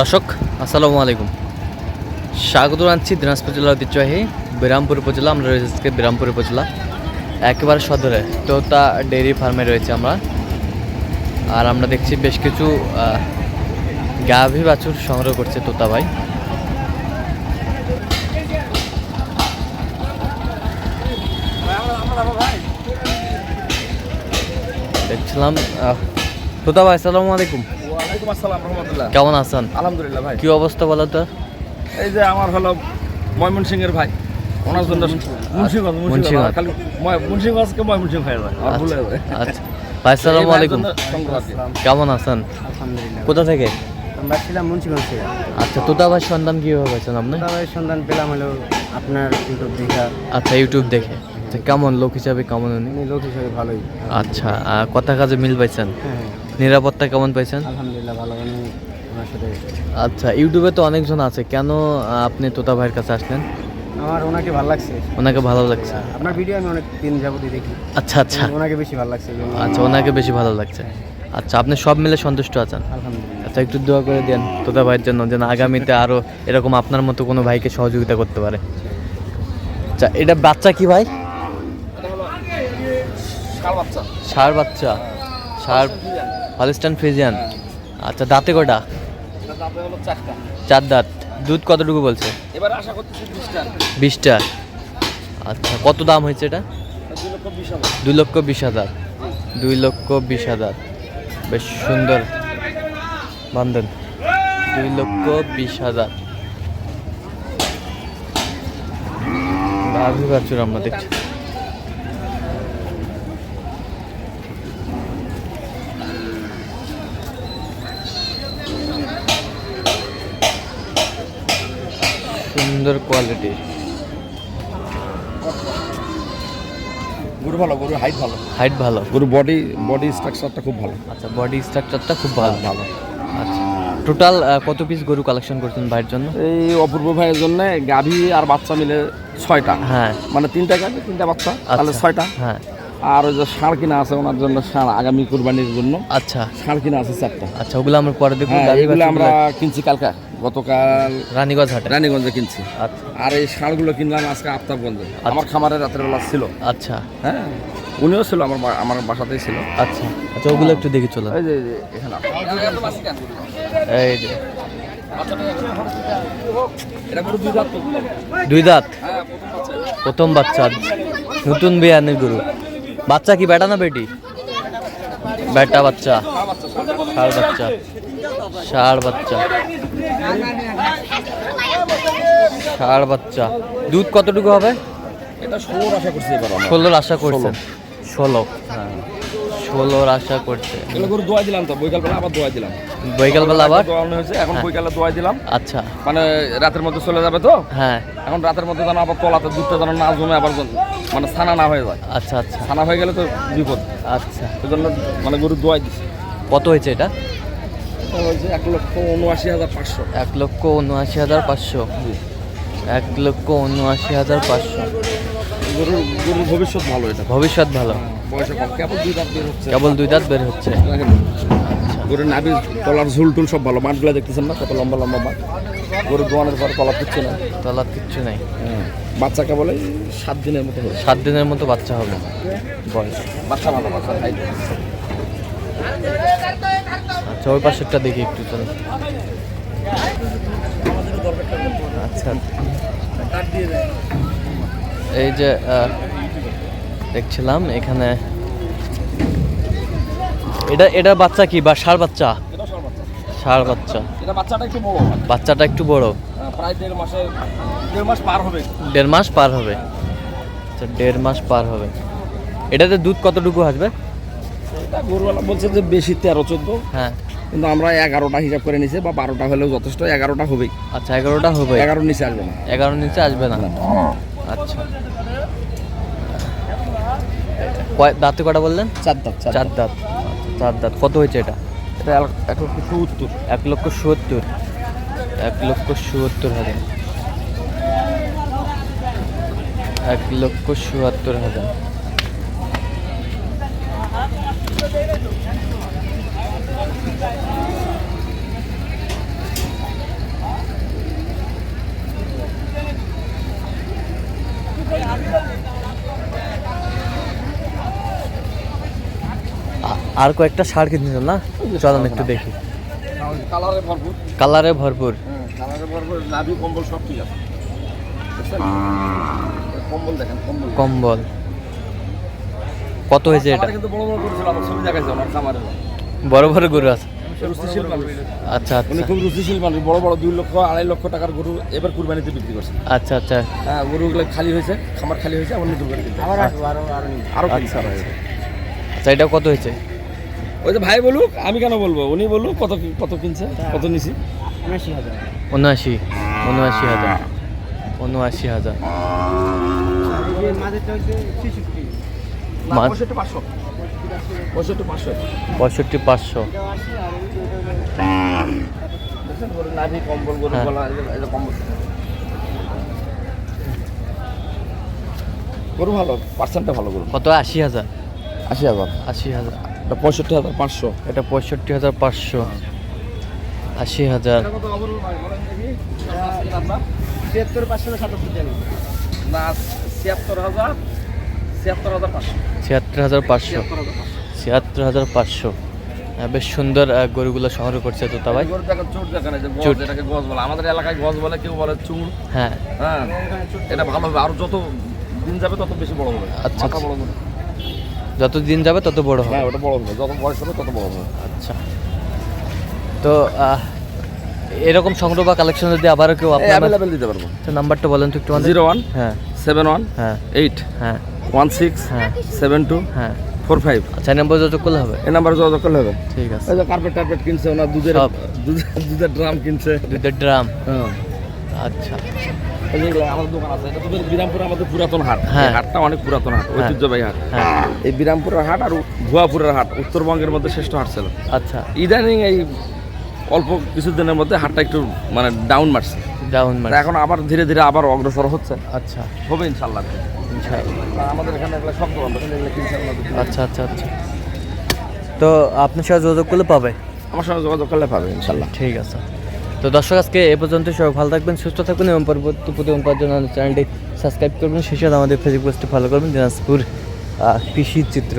দর্শক, আসসালামু আলাইকুম। স্বাগত জানাচ্ছি দিনাজপুর জেলার ঐতিহ্যবাহী বিরামপুর উপজেলা। আমরা রয়েছি আজকে বিরামপুর উপজেলা। একেবারে সদরে তোতা ডেয়ারি ফার্মে রয়েছে আমরা। আর আমরা দেখছি বেশ কিছু গাভী বাছুর সংগ্রহ করছে তোতা ভাই। দেখছিলাম তোতা ভাই, আসসালামু আলাইকুম। ওয়ালাইকুম আসসালাম রহমতুল্লাহ। কেমন আছেন? আলহামদুলিল্লাহ ভাই। কি অবস্থা বলো তো? এই যে আমার হলো ময়মনসিং এর ভাই। ওনার জন্য মুন্সিগঞ্জ মুন্সিগঞ্জ। খালি মুন্সিগঞ্জকে ময়মনসিং হয়ে যায় হয়ে যায় আচ্ছা। ভাই আসসালামু আলাইকুম। কেমন আছেন? আলহামদুলিল্লাহ। কোথা থেকে? আমরা ছিলাম মুন্সিগঞ্জ থেকে। আচ্ছা তোতা ভাই সন্ধান কীভাবে পেয়েছেন আপনি? সন্ধান পেলাম হলো আপনার ইউটিউব দেখা। আচ্ছা ইউটিউব দেখে। আচ্ছা কেমন? লোক হিসাবে কেমন উনি? লোক হিসেবে ভালোই। আচ্ছা কথা কাজে মিল পাইছেন? হ্যাঁ। নিরাপত্তা কেমন পাইছেন? আলহামদুলিল্লাহ ভালো উনি সাথে আচ্ছা ইউটিউবে তো অনেকজন আছে কেন আপনি তোতা ভাইয়ের কাছে আসলেন? আমার ওনাকে ভালো লাগছে। ওনাকে ভালো লাগছে? আপনার ভিডিও আমি অনেক দিন যাবতই দেখি। আচ্ছা আচ্ছা। ওনাকে বেশি ভালো লাগছে আচ্ছা ওনাকে বেশি ভালো লাগছে। আচ্ছা আপনি সব মিলে সন্তুষ্ট আছেন? আচ্ছা একটু দোয়া করে দেন তোতা ভাইয়ের জন্য যেন আগামীতে আরও এরকম আপনার মতো কোনো ভাইকে সহযোগিতা করতে পারে। আচ্ছা এটা বাচ্চা কি ভাই? বাচ্চা। ষাঁড় বাচ্চা। ষাঁড় হলিস্টান ফ্রিজিয়ান আচ্ছা দাঁতে কটা চার দাঁত। দুধ কতটুকু বলছে? এবার আশা করতেছি বিশটা। বিশটা। আচ্ছা কত দাম হয়েছে এটা? দুই লক্ষ বিশ হাজার। দুই লক্ষ বিশ হাজার। দুই লক্ষ বিশ হাজার। বেশ সুন্দর। বান্ধন। দুই লক্ষ বিশ হাজার। আমরা দেখছি। সুন্দর কোয়ালিটি গরু ভালো গরু হাইট ভালো। হাইট ভালো। গরু বডি বডি স্ট্রাকচারটা খুব ভালো। আচ্ছা বডি স্ট্রাকচারটা খুব ভালো। ভালো। আচ্ছা টোটাল কত পিস গরু কালেকশন করছেন ভাইয়ের জন্য? এই অপূর্ব ভাইয়ের জন্য গাভী আর বাচ্চা মিলে ছয়টা। হ্যাঁ। মানে তিনটা গাভী তিনটা বাচ্চা তাহলে আচ্ছা। ছয়টা। হ্যাঁ। আর ওই যে ষাঁড় কিনা আছে ওনার জন্য ষাঁড় আগামী কুরবানির জন্য। আচ্ছা। ষাঁড় কিনা আছে চারটা। আচ্ছা ওগুলো আমরা পরে দেখব হ্যাঁ এগুলো আমরা কিনছি কালকা গতকাল রানীগঞ্জ হাটে? রানীগঞ্জে কিনছি। আচ্ছা। আর এই ষাঁড়গুলো কিনলাম আজকে আফতাবগঞ্জে আমার খামারে রাতের বেলা ছিল। আচ্ছা। হ্যাঁ উনিও ছিল আমার আমার বাসাতেই ছিল। আচ্ছা। আচ্ছা ওগুলো একটু দেখে চলো। এই যে এখানে এই যে। দুই দাঁত হ্যাঁ প্রথম বাচ্চা নতুন বিয়ানের গরু। বাচ্চা কি বেটা না বেটি? বেটা বাচ্চা। ষাড় বাচ্চা। ষাড় বাচ্চা। ষাড় বাচ্চা। দুধ কতটুকু হবে? এটা ষোলোর আশা করছি ষোলোর আশা করছেন? ষোলো হ্যাঁ। ষোলোর আশা করছে এগুলো দোয়া দিলাম তো বৈকাল বেলা আবার দোয়া দিলাম। বৈকালবেলা আবার? দোয়ানো হয়েছে এখন বৈকালে দোয়া দিলাম। আচ্ছা। মানে রাতের মধ্যে চলে যাবে তো? হ্যাঁ। এখন রাতের মধ্যে যেন আবার তলাতে দুধটা যেন না জমে আবার মানে ছানা না হয়ে যায়। আচ্ছা আচ্ছা। ছানা হয়ে গেলে তো বিপদ। আচ্ছা। ওই জন্য মানে গরু দোয়াই দিচ্ছে কত হয়েছে এটা? এক লক্ষ উনআশি হাজার পাঁচশো। এক লক্ষ উনআশি হাজার পাঁচশো। এক লক্ষ উনআশি হাজার পাঁচশো। গরুর গরুর ভবিষ্যৎ ভালো এটা। ভবিষ্যৎ ভালো। বয়সে কম কেবল দুই দাঁত বের হচ্ছে। কেবল দুই দাঁত বের হচ্ছে। গরুর নাভি তলার ঝুল টুল সব ভালো। মাঠগুলো দেখতেছেন না? কত লম্বা লম্বা মাঠ গরুর দোয়ানের পর কলা দিচ্ছে না? তলার কিচ্ছু নেই। বাচ্চা কেবল এই সাত দিনের মতো হয়েছে সাত দিনের মতো বাচ্চা হবে। বয়স। বাচ্চা ভালো বাচ্চা। আচ্ছা ওই পাশেরটা দেখি একটু চলো। আচ্ছা। এই যে দেখছিলাম এখানে। এটা এটা বাচ্চা কি বা সব বাচ্চা। ষাড় বাচ্চা। এটা বাচ্চাটা একটু বড় বাচ্চাটা একটু বড়। প্রায় দেড় মাসে দেড় মাস পার হবে। দেড় মাস পার হবে। আচ্ছা দেড় মাস পার হবে। এটাতে দুধ কতটুকু আসবে? এটা গরুওয়ালা বলছে যে বেশি তেরো চোদ্দ। হ্যাঁ। কিন্তু আমরা এগারোটা হিসাব করে নিছি বা বারোটা হলেও যথেষ্ট এগারোটা হবেই। আচ্ছা এগারোটা হবে। এগারোর নিচে আসবে না। এগারোর নিচে আসবে না? আচ্ছা। কয় দাঁতে কটা বললেন? চার দাঁত। চার দাঁত। আচ্ছা, চার দাঁত। কত হয়েছে এটা? এক লক্ষ সত্তর। এক লক্ষ সত্তর। এক লক্ষ সত্তর হাজার। এক লক্ষ চুয়াত্তর হাজার। আর কয়েকটা সার কিনছিলাম না? চলুন একটু দেখি। কালারে ভরপুর। কালারে ভরপুর। হ্যাঁ কালারে ভরপুর নাভি কম্বল সব ঠিক আছে। কম্বল দেখেন কম্বল। কম্বল। কত হয়েছে এটা? কিন্তু বড় বড় করেছিল আমার ছবি দেখাইছে ওনার খামারে। বড় বড় গরু আছে? আচ্ছা উনি আচ্ছা খুব রুচিশীল মানুষ বড় বড় দুই লক্ষ আড়াই লক্ষ টাকার গরু এবার কুরবানিতে বিক্রি করছে। আচ্ছা আচ্ছা। হ্যাঁ গরুগুলো খালি হয়েছে খামার খালি হয়েছে আবার আরও আরও নিবো। আরও আচ্ছা। আচ্ছা এটা কত হয়েছে? ওই যে ভাই বলুক আমি কেন বলব? উনি বলুক কত কি- কত কিনছে? কত নিছি? হাজার। উনআশি উনআশি হাজার উনআশি হাজার। পঁয়ষট্টি পাঁচশো। গরু ভালো পার্সেন্টটা ভালো গরু। কত? আশি হাজার। আশি হাজার। আশি হাজার। পঁয়ষট্টি হাজার পাঁচশো। এটা পঁয়ষট্টি হাজার পাঁচশো। আশি হাজার। ছিয়াত্তর পাঁচশো ছিয়াত্তর হাজার ছিয়াত্তর হাজার পাঁচশো। ছিয়াত্তর হাজার পাঁচশো। হ্যাঁ, বেশ সুন্দর গরুগুলো সংগ্রহ করছে তো তা ভাই গরু দেখেন চোট দেখেন এই যে গজ চোট। এটাকে গজ বলে। আমাদের এলাকায় গজ বলে কেউ বলে চুল হ্যাঁ। হ্যাঁ এটা ভালো হবে। আর যত দিন যাবে তত বেশি বড় হবে। আচ্ছা, আচ্ছা। বড় হবে। যত দিন যাবে তত বড় হবে। হ্যাঁ ওটা বড় হবে। যত বয়স হবে তত বড় হবে। আচ্ছা। তো এরকম সংগ্রহ বা কালেকশন যদি আবারও কেউ আপনার অ্যাভেলেবেল দিতে পারব। তো নাম্বারটা বলেন তো একটু জিরো ওয়ান হ্যাঁ। সেভেন ওয়ান হ্যাঁ। এইট হ্যাঁ। ওয়ান সিক্স হ্যাঁ। সেভেন টু হ্যাঁ। Four five. আচ্ছা নাম্বার যোগাযোগ করলে হবে? এই নাম্বারে যোগাযোগ করলে হবে। ঠিক আছে। কার্পেট টার্পেট কিনছে ওনার। দুধের দুধের ড্রাম কিনছে। দুধের ড্রাম হ্যাঁ। আচ্ছা। এই যেগুলো আমাদের দোকান আছে এটা তোদের বিরামপুরে আমাদের পুরাতন হাট। হ্যাঁ। হাটটা অনেক পুরাতন হাট ঐতিহ্যবাহী হাট। হ্যাঁ। এই বিরামপুরের হাট আর ভুয়াপুরের হাট উত্তরবঙ্গের মধ্যে শ্রেষ্ঠ হাট ছিল। আচ্ছা। ইদানিং এই অল্প কিছুদিনের মধ্যে হাটটা একটু মানে ডাউন মারছে। ডাউন এখন আবার ধীরে ধীরে আবার অগ্রসর হচ্ছে। আচ্ছা। হবে ইনশাল্লাহ আমাদের এখানে সব দোকান। আচ্ছা আচ্ছা আচ্ছা। তো আপনার সাথে যোগাযোগ করলে পাবে? আমার সঙ্গে যোগাযোগ করলে পাবে ইনশাল্লাহ ঠিক আছে। তো দর্শক, আজকে এ পর্যন্ত সবাই ভালো থাকবেন, সুস্থ থাকবেন এবং পরবর্তী প্রতি পাওয়ার জন্য চ্যানেলটি সাবস্ক্রাইব করবেন। সেই সাথে আমাদের ফেসবুক পেজটি ফলো করবেন, দিনাজপুর কৃষি চিত্র।